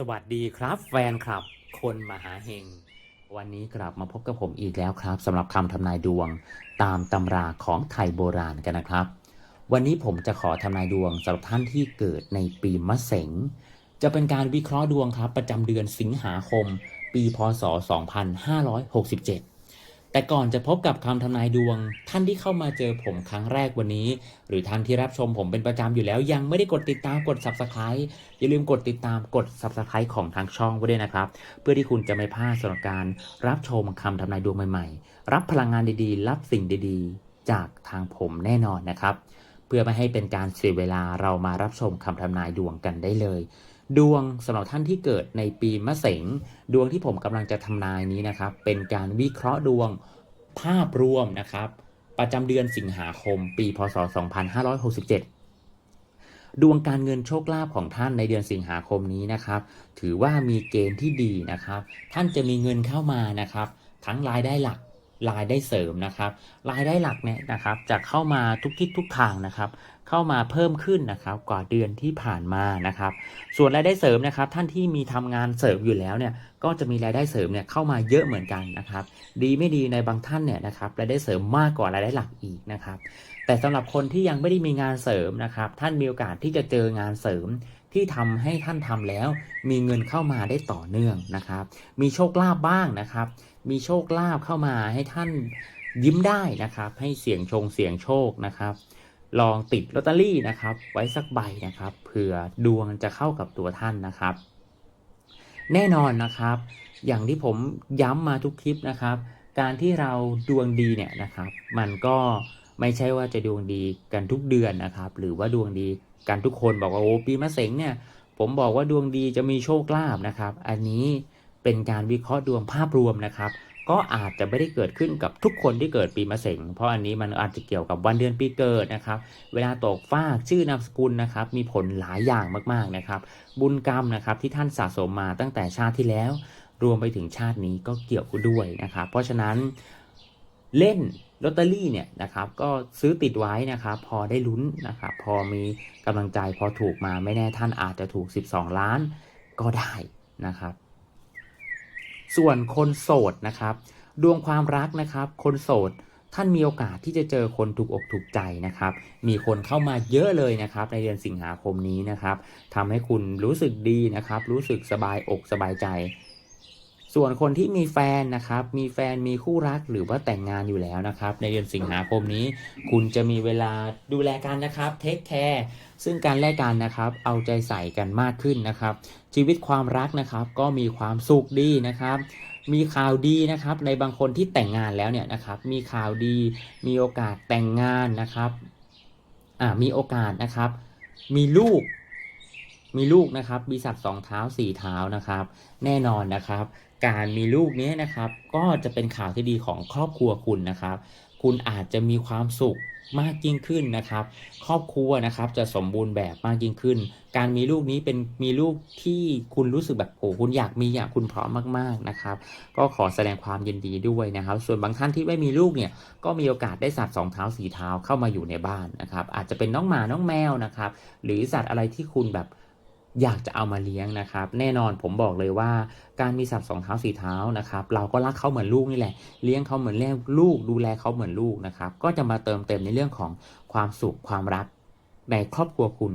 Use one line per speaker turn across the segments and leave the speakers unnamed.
สวัสดีครับแฟนคลับ คนมหาเฮง วันนี้กลับมาพบกับผมอีกแล้วครับสำหรับคำทำนายดวงตามตำราของไทยโบราณกันนะครับ วันนี้ผมจะขอทำนายดวงสำหรับท่านที่เกิดในปีมะเสงจะเป็นการวิเคราะห์ดวงครับประจำเดือนสิงหาคม ปีพศ 2567 แต่ก่อนจะพบกับคำทำนายดวง ท่านที่เข้ามาเจอผมครั้งแรกวันนี้ หรือท่านที่รับชมผมเป็นประจำอยู่แล้ว ยังไม่ได้กดติดตามกด subscribe อย่าลืมกดติดตามกด subscribe ของทางช่องไว้ด้วยนะครับ เพื่อที่คุณจะไม่พลาดสำหรับการรับชมคำทำนายดวงใหม่ๆ รับพลังงานดีๆ รับสิ่งดีๆ จากทางผมแน่นอนนะครับ เพื่อไม่ให้เป็นการเสียเวลาเรามารับชมคำทำนายดวงกันได้เลย ดวงสำหรับท่านที่เกิดในปีมะเสงดวงที่ผมกำลังจะทำนายนี้นะครับ เป็นการวิเคราะห์ดวงภาพรวมนะครับ ประจำเดือนสิงหาคม ปีพศ 2567 ดวงการเงินโชคลาภของท่านในเดือนสิงหาคมนี้นะครับ ถือว่ามีเกณฑ์ที่ดีนะครับ ท่านจะมีเงินเข้ามานะครับ ทั้งรายได้หลักรายได้เสริมนะครับรายได้หลักเนี่ยนะครับจะเข้ามาทุกทิศทุกทางนะครับ เข้ามาเพิ่มขึ้นนะครับกว่าเดือนที่ผ่านมานะครับ ส่วนรายได้เสริมนะครับ ท่านที่มีทำงานเสริมอยู่แล้วเนี่ยก็จะมีรายได้เสริมเนี่ยเข้ามาเยอะเหมือนกันนะครับ ดีไม่ดีในบางท่านเนี่ยนะครับรายได้เสริมมากกว่ารายได้หลักอีกนะครับ แต่สำหรับคนที่ยังไม่ได้มีงานเสริมนะครับ ท่านมีโอกาสที่จะเจองานเสริมที่ทำให้ท่านทำแล้ว มีเงินเข้ามาได้ต่อเนื่องนะครับ มีโชคลาภบ้างนะครับ มีโชคลาภเข้ามาให้ท่านยิ้มได้นะครับ ให้เสี่ยงชงเสี่ยงโชคนะครับ ลองติดลอตเตอรี่นะครับ ไว้สักใบนะครับ เผื่อดวงจะเข้ากับตัวท่านนะครับ แน่นอนนะครับ อย่างที่ผมย้ำมาทุกคลิปนะครับ การที่เราดวงดีเนี่ยนะครับ มันก็ไม่ใช่ว่าจะดวงดีกันทุกเดือนนะครับ หรือว่าดวงดีกันทุกคนบอกว่าโอ้ปีมะเสงเนี่ย ผมบอกว่าดวงดีจะมีโชคลาภนะครับ อันนี้เป็นการวิเคราะห์ดวงภาพรวมนะครับ ก็อาจจะไม่ได้เกิดขึ้นกับทุกคนที่เกิดปีมะเสงเพราะอันนี้มันอาจจะเกี่ยวกับวันเดือนปีเกิดนะครับ เวลาตกฟากชื่อนามสกุลนะครับ มีผลหลายอย่างมากๆนะครับ บุญกรรมนะครับที่ท่านสะสมมาตั้งแต่ชาติที่แล้ว รวมไปถึงชาตินี้ก็เกี่ยวด้วยนะครับ เพราะฉะนั้นเล่นลอตเตอรี่เนี่ยนะครับก็ซื้อติดไว้นะครับพอได้ลุ้นนะครับพอมีกำลังใจพอถูกมาไม่แน่ท่านอาจจะถูก 12 ล้านก็ได้นะครับ ส่วนคนโสดนะครับ ดวงความรักนะครับ คนโสดท่านมีโอกาสที่จะเจอคนถูกอกถูกใจนะครับ มีคนเข้ามาเยอะเลยนะครับ ในเดือนสิงหาคมนี้นะครับทำให้คุณรู้สึกดีนะครับ รู้สึกสบายอกสบายใจ ส่วนคนที่มีแฟนนะครับ มีแฟนมีคู่รักหรือว่าแต่งงานอยู่แล้วนะครับ ในเดือนสิงหาคมนี้ คุณจะมีเวลาดูแลกันนะครับ เทคแคร์ซึ่งการแลกกันนะครับ เอาใจใส่กันมากขึ้นนะครับ ชีวิตความรักนะครับ ก็มีความสุขดีนะครับ มีข่าวดีนะครับ ในบางคนที่แต่งงานแล้วเนี่ยนะครับ มีข่าวดี มีโอกาสแต่งงานนะครับ อ่า มีโอกาสนะครับ มีลูก มีลูกนะครับ มีสัตว์สองเท้าสี่เท้านะครับ แน่นอนนะครับ การมีลูกนี้นะครับ ก็จะเป็นข่าวที่ดีของครอบครัวคุณนะครับ คุณอาจจะมีความสุขมากยิ่งขึ้นนะครับ ครอบครัวนะครับจะสมบูรณ์แบบมากยิ่งขึ้น การมีลูกนี้เป็นมีลูกที่คุณรู้สึกแบบโอ้คุณอยากมีอยากคุณพร้อมมากๆนะครับ ก็ขอแสดงความยินดีด้วยนะครับ ส่วนบางท่านที่ไม่มีลูกเนี่ยก็มีโอกาสได้สัตว์สองเท้าสี่เท้าเข้ามาอยู่ในบ้านนะครับ อาจจะเป็นน้องหมาน้องแมวนะครับ หรือสัตว์อะไรที่คุณแบบ อยากจะเอามาเลี้ยงนะครับ แน่นอนผมบอกเลยว่า การมีสัตว์สองเท้าสี่เท้านะครับ เราก็รักเขาเหมือนลูกนี่แหละ เลี้ยงเขาเหมือนเลี้ยงลูก ดูแลเขาเหมือนลูกนะครับ ก็จะมาเติมเต็มในเรื่องของความสุขความรักในครอบครัวคุณ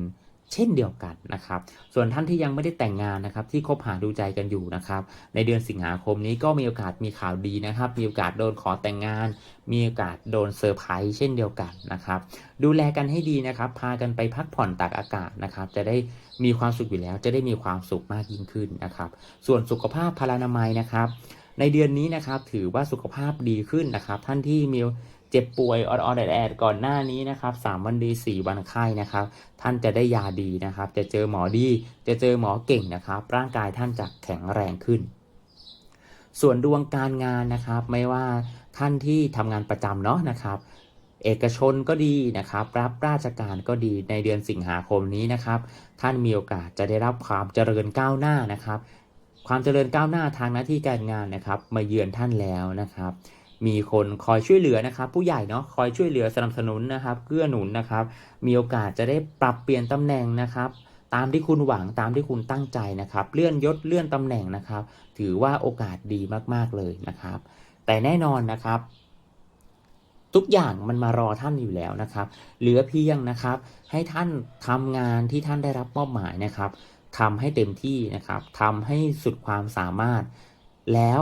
เช่นเดียวกันนะครับ ส่วนท่านที่ยังไม่ได้แต่งงานนะครับ ที่คบหาดูใจกันอยู่นะครับ ในเดือนสิงหาคมนี้ก็มีโอกาสมีข่าวดีนะครับ มีโอกาสโดนขอแต่งงาน มีโอกาสโดนเซอร์ไพรส์เช่นเดียวกันนะครับ ดูแลกันให้ดีนะครับ พากันไปพักผ่อนตากอากาศนะครับ จะได้มีความสุขอยู่แล้ว จะได้มีความสุขมากยิ่งขึ้นนะครับ ส่วนสุขภาพพลานามัยนะครับ ในเดือนนี้นะครับถือว่าสุขภาพดีขึ้นนะครับ ท่านที่มี เจ็บป่วยออดๆแอดๆก่อนหน้านี้นะครับสามวันดีสี่วันไข้นะครับ ท่านจะได้ยาดีนะครับ จะเจอหมอดี จะเจอหมอเก่งนะครับ ร่างกายท่านจะแข็งแรงขึ้น ส่วนดวงการงานนะครับ ไม่ว่าท่านที่ทำงานประจำเนาะนะครับ เอกชนก็ดีนะครับ รับราชการก็ดีในเดือนสิงหาคมนี้นะครับ ท่านมีโอกาสจะได้รับความเจริญก้าวหน้านะครับ ความเจริญก้าวหน้าทางหน้าที่การงานนะครับ มาเยือนท่านแล้วนะครับ มีคนคอยช่วยเหลือนะครับ ผู้ใหญ่เนาะคอยช่วยเหลือสนับสนุนนะครับเกื้อหนุนนะครับ มีโอกาสจะได้ปรับเปลี่ยนตำแหน่งนะครับ ตามที่คุณหวังตามที่คุณตั้งใจนะครับ เลื่อนยศเลื่อนตำแหน่งนะครับ ถือว่าโอกาสดีมากๆเลยนะครับ แต่แน่นอนนะครับ ทุกอย่างมันมารอท่านอยู่แล้วนะครับ เหลือเพียงนะครับ ให้ท่านทำงานที่ท่านได้รับมอบหมายนะครับทำให้เต็มที่นะครับทำให้สุดความสามารถ แล้ว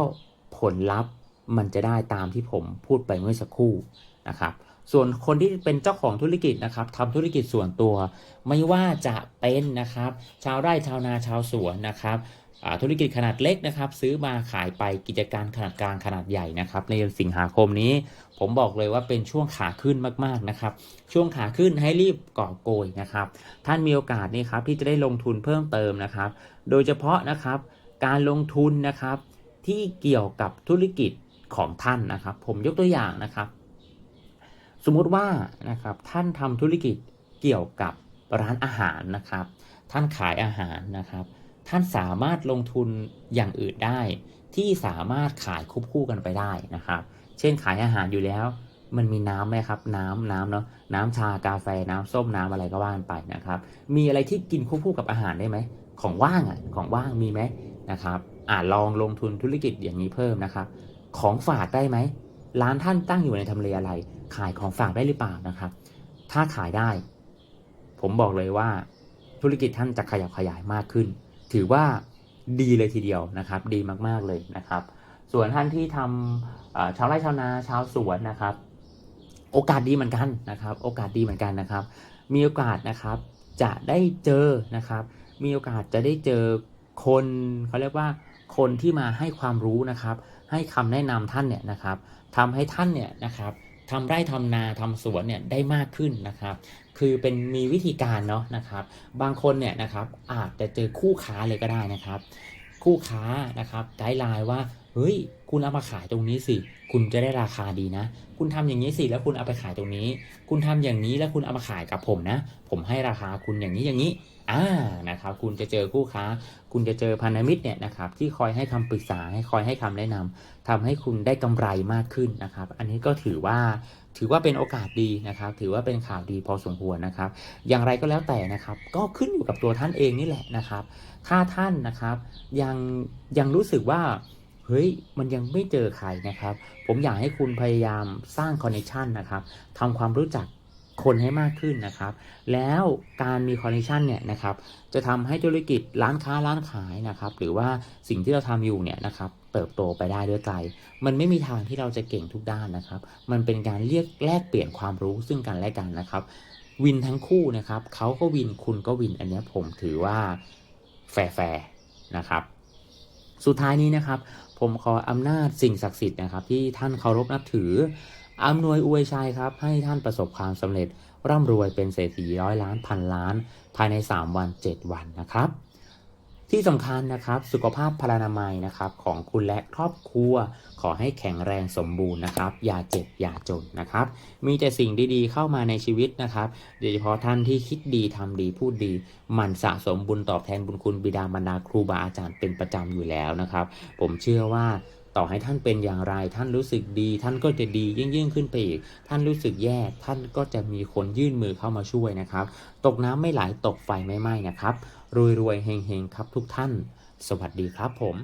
ผลลัพธ์ มันจะได้ตามที่ผมพูดไปเมื่อสักครู่นะครับ ส่วนคนที่เป็นเจ้าของธุรกิจนะครับทำธุรกิจส่วนตัว ไม่ว่าจะเป็นนะครับ ชาวไร่ชาวนาชาวสวนนะครับธุรกิจขนาดเล็กนะครับ ซื้อมาขายไปกิจการขนาดกลางขนาดใหญ่นะครับ ในเดือนสิงหาคมนี้ ผมบอกเลยว่าเป็นช่วงขาขึ้นมากๆนะครับ ช่วงขาขึ้นให้รีบก่อโกยนะครับ ท่านมีโอกาสนี่ครับที่จะได้ลงทุนเพิ่มเติมนะครับ โดยเฉพาะนะครับการลงทุนนะครับที่เกี่ยวกับธุรกิจ ของท่านนะครับ ผมยกตัวอย่างนะครับ สมมุติว่านะครับท่านทำธุรกิจเกี่ยวกับร้านอาหารนะครับ ท่านขายอาหารนะครับ ท่านสามารถลงทุนอย่างอื่นได้ ที่สามารถขายควบคู่กันไปได้นะครับ เช่นขายอาหารอยู่แล้ว มันมีน้ำไหมครับ น้ำน้ำเนาะน้ำชากาแฟน้ำส้มน้ำอะไรก็ว่านไปนะครับ มีอะไรที่กินควบคู่กับอาหารได้ไหมของว่างอะของว่างมีไหมนะครับอ่าลองลงทุนธุรกิจอย่างนี้เพิ่มนะครับ ของฝากได้ไหม ร้านท่านตั้งอยู่ในทำเลอะไร ขายของฝากได้หรือเปล่านะครับ ถ้าขายได้ ผมบอกเลยว่า ธุรกิจท่านจะขยับขยายมากขึ้น ถือว่าดีเลยทีเดียวนะครับ ดีมากๆเลยนะครับ ส่วนท่านที่ทำชาวไร่ชาวนาชาวสวนนะครับ โอกาสดีเหมือนกันนะครับ โอกาสดีเหมือนกันนะครับ มีโอกาสนะครับจะได้เจอนะครับ มีโอกาสจะได้เจอคนเขาเรียกว่าคนที่มาให้ความรู้นะครับ ให้คำแนะนำท่านเนี่ยนะครับทำให้ท่านเนี่ยนะครับทำไร่ทำนาทำสวนเนี่ยได้มากขึ้นนะครับ คือเป็นมีวิธีการเนาะนะครับ บางคนเนี่ยนะครับอาจจะเจอคู่ค้าเลยก็ได้นะครับ คู่ค้านะครับไกด์ไลน์ว่า เฮ้ย คุณเอามาขายตรงนี้สิ คุณจะได้ราคาดีนะ คุณทำอย่างนี้สิ แล้วคุณเอาไปขายตรงนี้ คุณทำอย่างนี้แล้วคุณเอามาขายกับผมนะ ผมให้ราคาคุณอย่างนี้อย่างนี้อ่านะครับ คุณจะเจอคู่ค้า คุณจะเจอพันธมิตรเนี่ยนะครับ ที่คอยให้คำปรึกษา ให้คอยให้คำแนะนำทำให้คุณได้กำไรมากขึ้นนะครับ อันนี้ก็ถือว่า ถือว่าเป็นโอกาสดีนะครับ ถือว่าเป็นข่าวดีพอสมควรนะครับ อย่างไรก็แล้วแต่นะครับ ก็ขึ้นอยู่กับตัวท่านเองนี่แหละนะครับ ถ้าท่านนะครับ ยังยังรู้สึกว่า เฮ้ยมันยังไม่เจอใครนะครับ ผมอยากให้คุณพยายามสร้างคอนเนคชันนะครับทำความรู้จักคนให้มากขึ้นนะครับ แล้วการมีคอนเนคชันเนี่ยนะครับ จะทำให้ธุรกิจร้านค้าร้านขายนะครับ หรือว่าสิ่งที่เราทำอยู่เนี่ยนะครับ เติบโตไปได้ด้วยไกลมันไม่มีทางที่เราจะเก่งทุกด้านนะครับ มันเป็นการเรียกแลกเปลี่ยนความรู้ซึ่งกันและกันนะครับ วินทั้งคู่นะครับเขาก็วินคุณก็วินอันนี้ผมถือว่าแฟร์ๆนะครับ สุดท้ายนี้นะครับ ผมขออำนาจสิ่งศักดิ์สิทธิ์นะครับ ที่ท่านเคารพนับถืออำนวยอวยชัยครับ ให้ท่านประสบความสำเร็จร่ำรวยเป็นเศรษฐีร้อยล้านพันล้าน ภายใน 3 วัน 7 วันนะครับ ที่สำคัญนะครับสุขภาพพลานามัยนะครับของคุณและครอบครัว ขอให้แข็งแรงสมบูรณ์นะครับ อย่าเจ็บอย่าจนนะครับ มีแต่สิ่งดีๆเข้ามาในชีวิตนะครับโดยเฉพาะท่านที่คิดดีทำดีพูดดีหมั่นสะสมบุญตอบแทนบุญคุณบิดามารดาครูบาอาจารย์เป็นประจำอยู่แล้วนะครับ ผมเชื่อว่าต่อให้ท่านเป็นอย่างไร ท่านรู้สึกดี ท่านก็จะดียิ่งยิ่งขึ้นไปอีก ท่านรู้สึกแย่ท่านก็จะมีคนยื่นมือเข้ามาช่วยนะครับ ตกน้ำไม่ไหลตกไฟไม่ไหม้นะครับ รวยๆเฮงๆครับทุกท่าน สวัสดีครับผม